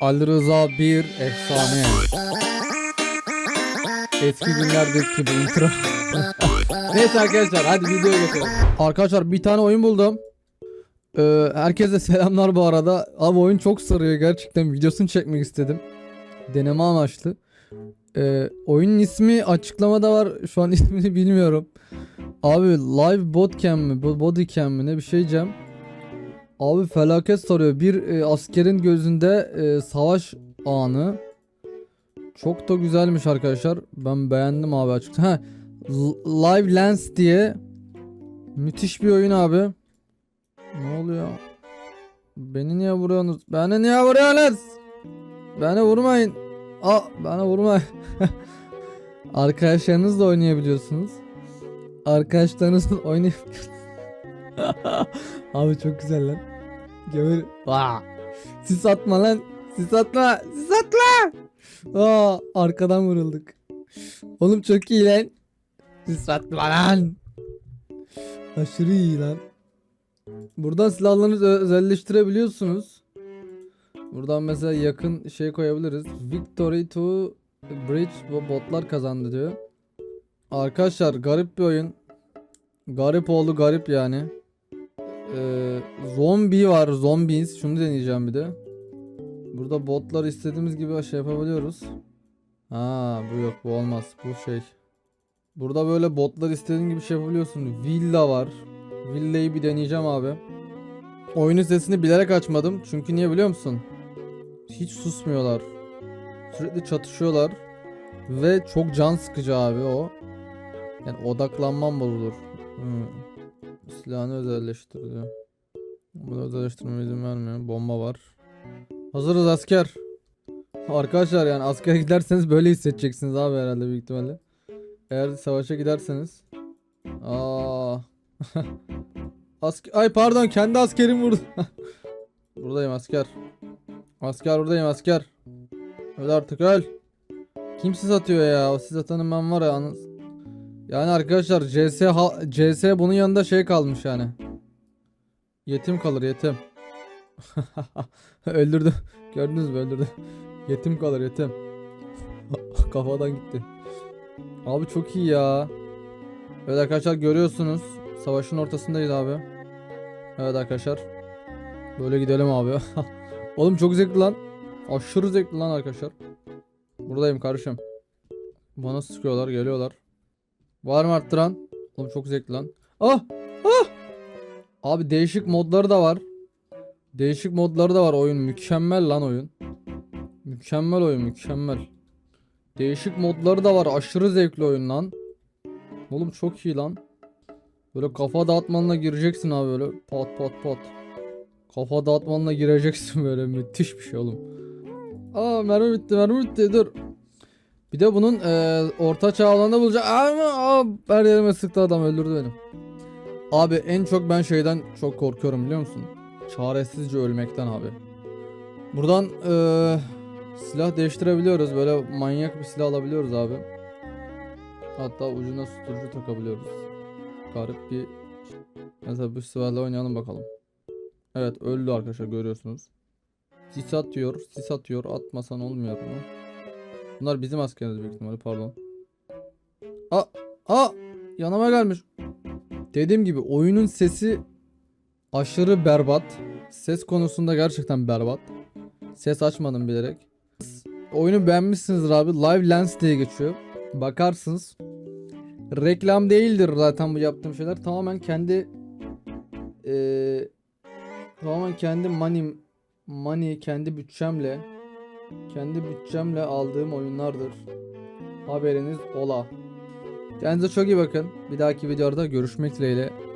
Ali Rıza bir efsane. Eski günlerdeki gibi intro. Neyse arkadaşlar hadi videoya geçelim. Arkadaşlar bir tane oyun buldum. Ee, herkese selamlar bu arada. Abi oyun çok sarıyor gerçekten videosunu çekmek istedim. Deneme amaçlı. Ee, oyunun ismi açıklamada var. Şu an ismini bilmiyorum. Abi live botcam bo- bodycam mi ne bir şey diyeceğim. Abi felaket sarıyor. Bir e, askerin gözünde e, savaş anı. Çok da güzelmiş arkadaşlar. Ben beğendim abi açıkçası. Live Lens diye müthiş bir oyun abi. Ne oluyor? Beni niye vuruyorsunuz? Beni niye vuruyorsunuz? Beni vurmayın. Aa, bana vurmayın. Arkadaşlarınızla oynayabiliyorsunuz. Arkadaşlarınızla oynayabiliyorsunuz. Abi çok güzel lan. Gömür. Vaa. Sis atma lan. Sis atma. Sis atma. Aa, arkadan vurulduk. Oğlum çok iyi lan. Sis atma lan. Aşırı iyi lan. Buradan silahlarınızı özelleştirebiliyorsunuz. Buradan mesela yakın şey koyabiliriz. Victory to Bridge bu botlar kazandı diyor. Arkadaşlar garip bir oyun. Garip oldu garip yani. Ee, zombi var zombies. Şunu deneyeceğim bir de. Burada botlar istediğimiz gibi şey yapabiliyoruz. Ha bu yok bu olmaz. Bu şey. Burada böyle botlar istediğin gibi şey yapabiliyorsun. Villa var. Villayı bir deneyeceğim abi. Oyunun sesini bilerek açmadım. Çünkü niye biliyor musun? Hiç susmuyorlar. Sürekli çatışıyorlar. Ve çok can sıkıcı abi o. Yani odaklanmam bozulur. Hmm. Silahını özelleştir diyor. Bunu özelleştirmeme izin vermiyor. Bomba var. Hazırız asker. Arkadaşlar yani askere giderseniz böyle hissedeceksiniz abi herhalde büyük ihtimalle. Eğer savaşa giderseniz. Aa. Asker Ay pardon kendi askerim vurdu. buradayım asker. Asker buradayım asker. Öl artık öl. Kim siz atıyor ya? O siz atanın ben var ya. anı- Yani arkadaşlar CS CS bunun yanında şey kalmış yani. Yetim kalır yetim. öldürdü. Gördünüz mü öldürdü. Yetim kalır yetim. Kafadan gitti. Abi çok iyi ya. Evet arkadaşlar görüyorsunuz. Savaşın ortasındayız abi. Evet arkadaşlar. Böyle gidelim abi. Oğlum çok zevkli lan. Aşırı zevkli lan arkadaşlar. Buradayım kardeşim. Bana sıkıyorlar geliyorlar. Var mı arttıran? Oğlum çok zevkli lan. Ah! Ah! Abi değişik modları da var. Değişik modları da var oyun. Mükemmel lan oyun. Mükemmel oyun mükemmel. Değişik modları da var. Aşırı zevkli oyun lan. Oğlum çok iyi lan. Böyle kafa dağıtmanla gireceksin abi böyle pat pat pat. Kafa dağıtmanla gireceksin böyle müthiş bir şey oğlum. Aa mermi bitti mermi bitti dur. Bir de bunun e, orta çağ alanında bulacak. Aa, her yerime sıktı adam öldürdü beni. Abi en çok ben şeyden çok korkuyorum biliyor musun? Çaresizce ölmekten abi. Buradan e, silah değiştirebiliyoruz. Böyle manyak bir silah alabiliyoruz abi. Hatta ucuna susturucu takabiliyoruz. Garip bir Mesela bu silahla oynayalım bakalım. Evet öldü arkadaşlar görüyorsunuz. Sis atıyor, sis atıyor. Atmasan olmuyor bunu. Bunlar bizim askerimiz büyük ihtimalle pardon. Aa, aa yanıma gelmiş. Dediğim gibi oyunun sesi aşırı berbat. Ses konusunda gerçekten berbat. Ses açmadım bilerek. Oyunu beğenmişsinizdir abi. Live Lens diye geçiyor. Bakarsınız. Reklam değildir zaten bu yaptığım şeyler. Tamamen kendi eee tamamen kendi money money kendi bütçemle kendi bütçemle aldığım oyunlardır. Haberiniz ola. Kendinize çok iyi bakın. Bir dahaki videoda görüşmek dileğiyle.